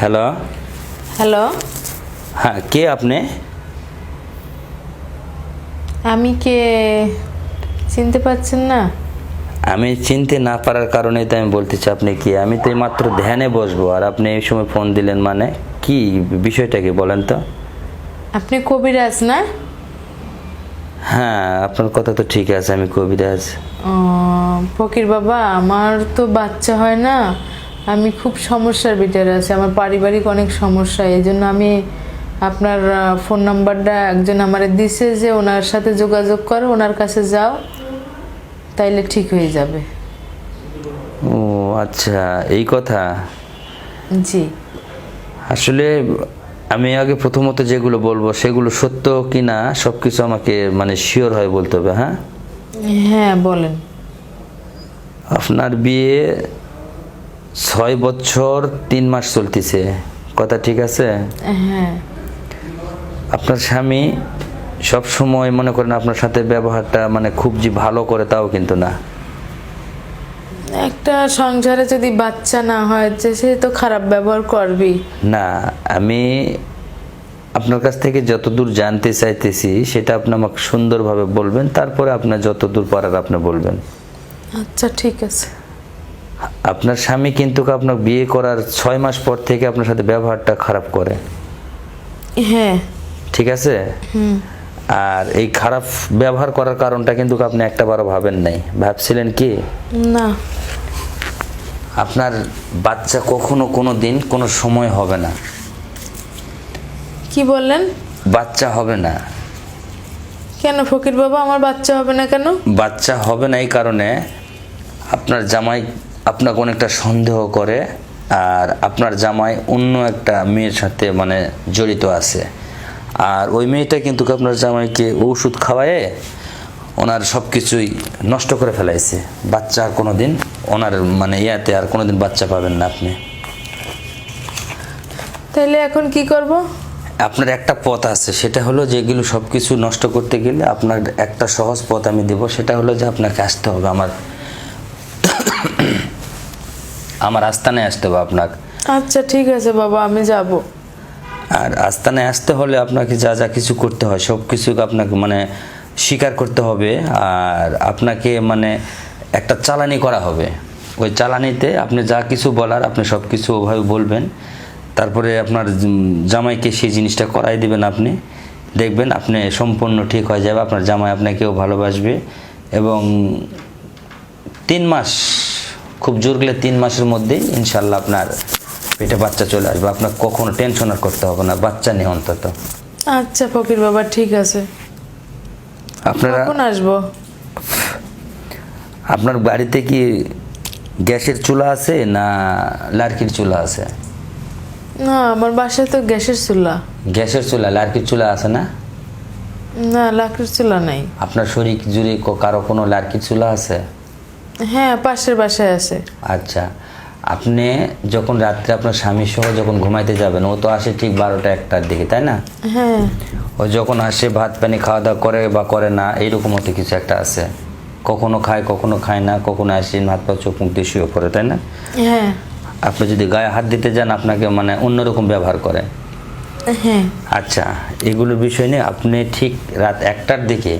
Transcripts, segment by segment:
Hello hello হ্যাঁ কে আপনি? আমি কে? চিনতে পারছেন না? আমি চিনতে না পারার কারণেই তো আমি বলতেছি আপনি কি? আমি তো মাত্র ধ্যানে বসবো আর আপনি এই সময় ফোন দিলেন মানে কি বিষয়টা কি বলেন তো? আপনি কবিরাজ না? হ্যাঁ আপনার কথা তো ঠিক আছে আমি কবিরাজ। ফকির বাবা আমার তো বাচ্চা হয় না। আমি খুব সমস্যার ভিতরে আছি। আমার পারিবারিক অনেক সমস্যা এই জন্য আমি আপনার ফোন নাম্বারটা একজন আমারে দিছে যে ওনার সাথে যোগাযোগ করো ওনার কাছে যাও তাইলে ঠিক হয়ে যাবে। ও আচ্ছা এই কথা? জি। আসলে আমি আগে প্রথমত যেগুলো বলব সেগুলো সত্য কি না সব কিছু আমাকে মানে শিওর হয় বলতে হবে হ্যাঁ? হ্যাঁ বলেন। আপনার বিয়ে ছয় বছর তিন মাস চলতেছে। কথা ঠিক আছে? হ্যাঁ। আপনার স্বামী সব সময় মনে করেন আপনার সাথে ব্যবহারটা মানে খুব যে ভালো করে তাও কিন্তু না। একটা সংসারে যদি বাচ্চা না হয় যে সে তো খারাপ ব্যবহার করবেই। না আমি আপনার কাছ থেকে যতদূর জানতে চাইতেছি সেটা আপনি আমাকে সুন্দরভাবে বলবেন তারপরে আপনার যতদূর পারার আপনি বলবেন। আচ্ছা ঠিক আছে। আপনার স্বামী কিন্তু আপনার বিয়ে করার ছয় মাস পর থেকে আপনার সাথে ব্যবহারটা খারাপ করে। হ্যাঁ। ঠিক আছে? আর এই খারাপ ব্যবহার করার কারণটা কিন্তু আপনি একটা বারো ভাবেন নাই। ভাবছিলেন কি? না। আপনার বাচ্চা কখনো কোনো দিন কোনো সময় হবে না। কি বললেন? বাচ্চা হবে না। কেন ফকির বাবা? আমার বাচ্চা হবে না কেন? বাচ্চা হবে না এই কারণে আপনার জামাই আপনাকে অনেকটা সন্দেহ করে আর আপনার জামাই অন্য একটা মেয়ের সাথে মানে জড়িত আছে। আর ওই মেয়েটা কিন্তু আপনার জামাইকে ওষুধ খাওয়ায়ে ওনার সব কিছুই নষ্ট করে ফেলাইছে। বাচ্চা আর কোনো দিন ওনার মানে ইয়াতে আর কোনো দিন বাচ্চা পাবেন না আপনি। তাহলে এখন কি করব? আপনার একটা পথ আছে সেটা হলো যেগুলো সব কিছু নষ্ট করতে গেলে আপনার একটা সহজ পথ আমি দেব সেটা হলো যে আপনাকে আসতে হবে আমার আমার আস্তানায় আসতে হবে আপনাকে। আচ্ছা ঠিক আছে বাবা আমি যাব। আর আস্তানায় আসতে হলে আপনাকে যা যা কিছু করতে হয় সব কিছু আপনাকে মানে স্বীকার করতে হবে। আর আপনাকে মানে একটা চালানি করা হবে। ওই চালানিতে আপনি যা কিছু বলার আপনি সব কিছু ওভাবে বলবেন। তারপরে আপনার জামাইকে সেই জিনিসটা করাই দিবেন আপনি। দেখবেন আপনি সম্পূর্ণ ঠিক হয়ে যাবে আপনার জামাই আপনাকেও ভালোবাসবে। এবং তিন মাস খুব জোর গেলে তিন মাসের মধ্যেই ইনশাল্লাহ আপনার পেটে বাচ্চা চলে আসবে। আপনার কখনো টেনশন আর করতে হবে না বাচ্চা নেই অন্তত। আচ্ছা ফকির বাবা ঠিক আছে। আপনারা কখন আসব? আপনার বাড়িতে কি গ্যাসের চুলা আছে না লার্কির চুলা আছে? না আমার বাসায় তো গ্যাসের চুলা। গ্যাসের চুলা লার্কির চুলা আছে না? না লাকড়ির চুলা নাই। আপনার শরীর জুড়ে কারও কোনো লার্কির চুলা আছে? হ্যাঁ পাশের বাসায় আছে। আচ্ছা আপনি যখন রাত্রে আপনার স্বামী সহ যখন ঘুমাইতে যাবেন ও তো আসে ঠিক বারোটা একটার দিকে তাই না? হ্যাঁ। ও যখন আসে ভাত পানি খাওয়া দাওয়া করে বা করে না এইরকম হতে কিছু একটা আছে? কখনো খায় কখনো খায় না কখনো আসে হাত পা চোখ মুখ দিয়ে শুয়ে পড়ে তাই না? হ্যাঁ। আপনি যদি গায়ে হাত দিতে যান আপনাকে মানে অন্যরকম ব্যবহার করে। হ্যাঁ। আচ্ছা এগুলোর বিষয় নিয়ে আপনি ঠিক রাত একটার দিকে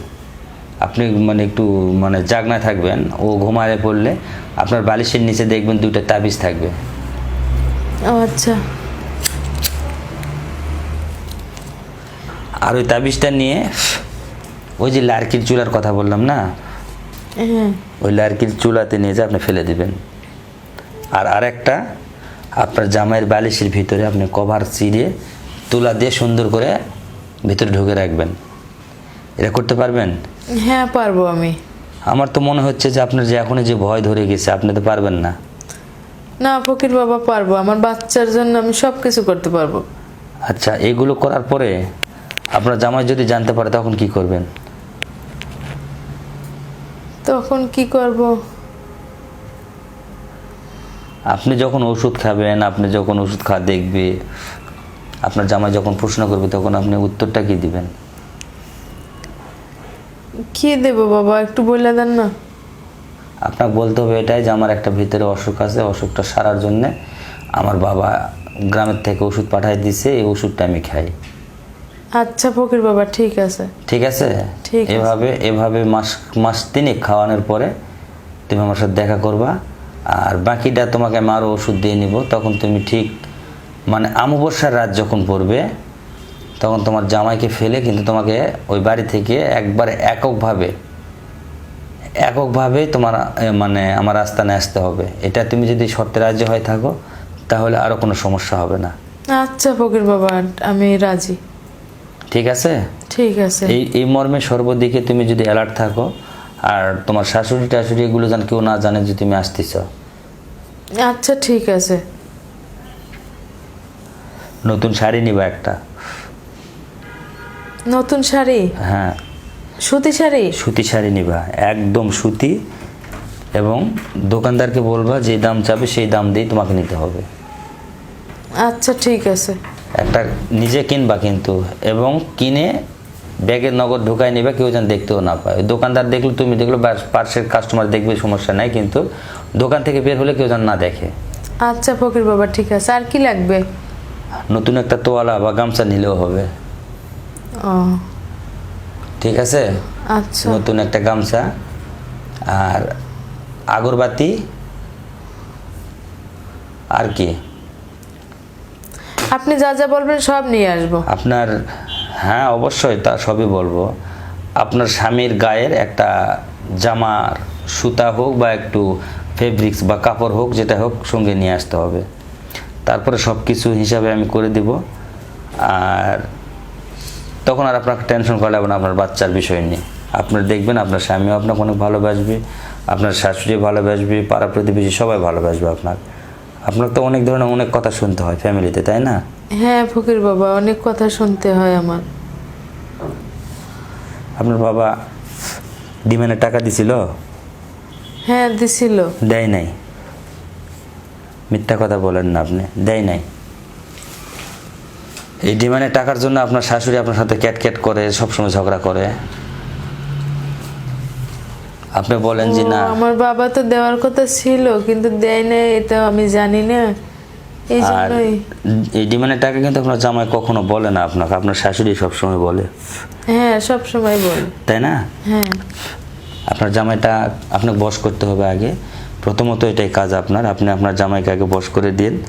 আপনি মানে একটু মানে জাগনা থাকবেন ও ঘুমায় পড়লে আপনার বালিশের নিচে দেখবেন দুইটা তাবিজ থাকবে। আচ্ছা। আর ওই তাবিজটা নিয়ে ওই যে লার্কির চুলার কথা বললাম না? হ্যাঁ। ওই লার্কির চুলাতে নিয়ে যে আপনি ফেলে দিবেন। আর আরেকটা আপনার জামাইয়ের বালিশের ভিতরে আপনি কভার চিড়ে তুলা দিয়ে সুন্দর করে ভিতরে ঢুকে রাখবেন। এটা করতে পারবেন? হ্যাঁ পারব আমি। আমার তো মনে হচ্ছে যে আপনার যে এখনই যে ভয় ধরে গেছে আপনি তো পারবেন না। না ফকির বাবা পারব। আমার বাচ্চার জন্য আমি সব কিছু করতে পারব। আচ্ছা এগুলো করার পরে আপনার জামাই যদি জানতে পারে তখন কি করবেন? তখন কি করব? আপনি যখন ওষুধ খাবেন আপনি যখন ওষুধ খাওয়া দেখবে আপনার জামাই যখন প্রশ্ন করবে তখন আপনি উত্তরটা কি দিবেন? কি দেবো বাবা একটু বলে দেন না। আপনাকে বলতে হবে এটাই যে আমার একটা ভিতরে অসুখ আছে অসুখটা সারার জন্যে আমার বাবা গ্রামের থেকে ওষুধ পাঠাই দিছে এই ওষুধটা আমি খাই। আচ্ছা ফকির বাবা ঠিক আছে। ঠিক আছে? ঠিক এভাবে এভাবে মাস মাস তিনেক খাওয়ানোর পরে তুমি আমার সাথে দেখা করবা। আর বাকিটা তোমাকে আমি আরও ওষুধ দিয়ে নিব তখন তুমি ঠিক মানে অমাবস্যার রাত যখন পড়বে তখন তোমার জামাইকে ফেলে কিন্তু তোমাকে ওই বাড়ি থেকে একবার এককভাবে এককভাবে তোমার মানে আমার আস্তানে আসতে হবে। এটা তুমি যদি শর্তে রাজ্য হয়ে থাকো তাহলে আরও কোনো সমস্যা হবে না। আচ্ছা ফকির বাবা আমি রাজি। ঠিক আছে? ঠিক আছে। এই এই মর্মে সর্বদিকে তুমি যদি অ্যালার্ট থাকো আর তোমার শাশুড়ি টাশুড়ি এগুলো যেন কেউ না জানে যে তুমি আসতেছ। আচ্ছা ঠিক আছে। নতুন শাড়ি নিবা একটা। নতুন শাড়ি? হ্যাঁ। সুতি শাড়ি? সুতি শাড়ি নিবা একদম সুতি। এবং দোকানদারকে বলবা যে দাম চাবে সেই দাম দিয়েই তোমাকে নিতে হবে। আচ্ছা ঠিক আছে। একটা নিজে কিনবা কিন্তু এবং কিনে ব্যাগের নগদ ঢুকাই নিবা কেউ যেন দেখতেও না পায়। দোকানদার দেখলে তুমি দেখল পার্সের কাস্টমার দেখবে সমস্যা নাই কিন্তু দোকান থেকে বের হলে কেউ যেন না দেখে। আচ্ছা ফকির বাবা ঠিক আছে। আর কি লাগবে? নতুন একটা তোয়ালা বা গামছা নিলেও হবে। ঠিক আছে? আচ্ছা। নতুন একটা গামছা। আর আগরবাতি। আর কি? আপনি যা যা বলবেন সব নিয়ে আসব। আপনার হ্যাঁ অবশ্যই তা সবই বলব। আপনার স্বামীর গায়ের একটা জামার সুতা হোক বা একটু ফেব্রিক্স বা কাপড় হোক যেটা হোক সঙ্গে নিয়ে আসতে হবে। তারপরে সব কিছু হিসাবে আমি করে দিব। আর তখন আর আপনাকে টেনশন করা লাগবে না আপনার বাচ্চার বিষয় নিয়ে। আপনার দেখবেন আপনার স্বামীও আপনাকে অনেক ভালোবাসবে আপনার শাশুড়ি ভালোবাসবে পাড়া প্রতিবেশী সবাই ভালোবাসবে আপনার। আপনার তো অনেক ধরনের অনেক কথা শুনতে হয় ফ্যামিলিতে তাই না? হ্যাঁ ফকির বাবা অনেক কথা শুনতে হয় আমার। আপনার বাবা ডিমান্ডে টাকা দিছিল? হ্যাঁ দিছিল। দেয় নাই। মিথ্যা কথা বলেন না আপনি দেয় নাই। এই ডিমান্ডে টাকার জন্য আপনার শাশুড়ি আপনার সাথে ক্যাট ক্যাট করে সবসময় ঝগড়া করে। আপনি বলেন যে না। আমার বাবা তো দেওয়ার কথা ছিল কিন্তু দেয় না এটা আমি জানি না। এই জন্যই। এই ডিমান্ডের টাকা কিন্তু আপনার জামাই কখনো বলে না আপনাকে আপনার শাশুড়ি সবসময় বলে। হ্যাঁ সব সময় বল। তাই না? হ্যাঁ। আপনার জামাইটা আপনাকে বস করতে হবে আগে। প্রথমত এটাই কাজ আপনার আপনি আপনার জামাইকে আগে বস করে দিন।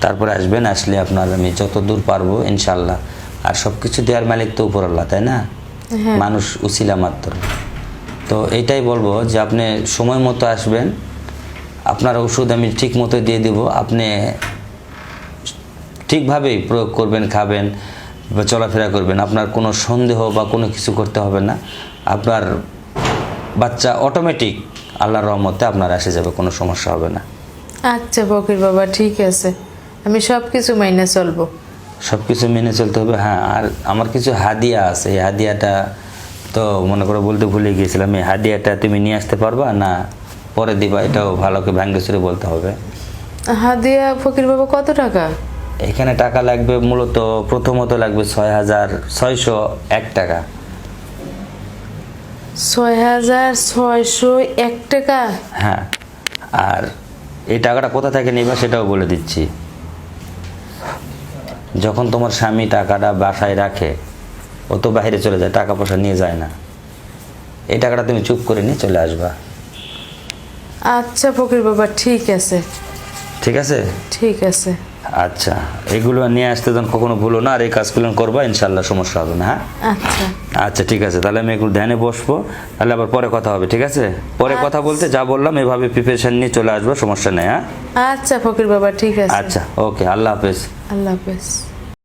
তারপরে আসবেন আসলে আপনার আমি যত দূর পারব ইনশাল্লাহ আর সব কিছু দেওয়ার মালিক তো উপর আল্লাহ তাই না? হ্যাঁ। মানুষ উসিলা মাত্র। তো এটাই বলব যে আপনি সময় মতো আসবেন। আপনার ওষুধ আমি ঠিক মতো দিয়ে দিব। আপনি ঠিকভাবেই প্রয়োগ করবেন খাবেন বা চলাফেরা করবেন। আপনার কোনো সন্দেহ বা কোনো কিছু করতে হবে না। আপনার বাচ্চা অটোমেটিক আল্লাহর রহমতে আপনার এসে যাবে কোনো সমস্যা হবে না। আচ্ছা বকির বাবা ঠিক আছে। আমি সব কিছু মাইনে চলবো। সব কিছু মেনে চলতে হবে হ্যাঁ। আর আমার কিছু হাদিয়া আছে এই হাদিয়াটা তো মনে করো বলতে ভুলে গিয়েছিলাম এই হাদিয়াটা তুমি নিয়ে আসতে পারবা না পরে দিবা এটাও ভালো করে ভ্যাঙ্গেশ্বরে বলতে হবে। হাদিয়া ফকির বাবা কত টাকা? এখানে টাকা লাগবে মূলত প্রথমত লাগবে ছয় হাজার ছয়শো এক টাকা। ছয় হাজার ছয়শো এক টাকা? হ্যাঁ আর এই টাকাটা কোথা থেকে নিবা সেটাও বলে দিচ্ছি। যখন তোমার স্বামী টাকাটা বাসায় রাখে ও তো বাহিরে চলে যায় টাকা পয়সা নিয়ে যায় না। এই টাকাটা তুমি চুপ করে নিয়ে চলে আসবা। আচ্ছা ফকির বাবা ঠিক আছে। ঠিক আছে? ঠিক আছে। আচ্ছা এগুলো নিয়ে আসতে যখন কখনো ভুলো না আর এই কাজগুলো করবা ইনশাল্লাহ সমস্যা হবে না হ্যাঁ? আচ্ছা। আচ্ছা ঠিক আছে তাহলে আমি এগুলো ধ্যানে বসবো তাহলে আবার পরে কথা হবে ঠিক আছে? পরে কথা বলতে যা বললাম এভাবে প্রিপারেশন নিয়ে চলে আসব সমস্যা নেই হ্যাঁ? আচ্ছা ফকির বাবা ঠিক আছে। আচ্ছা ওকে আল্লাহ হাফেজ। আল্লাহ হাফেজ।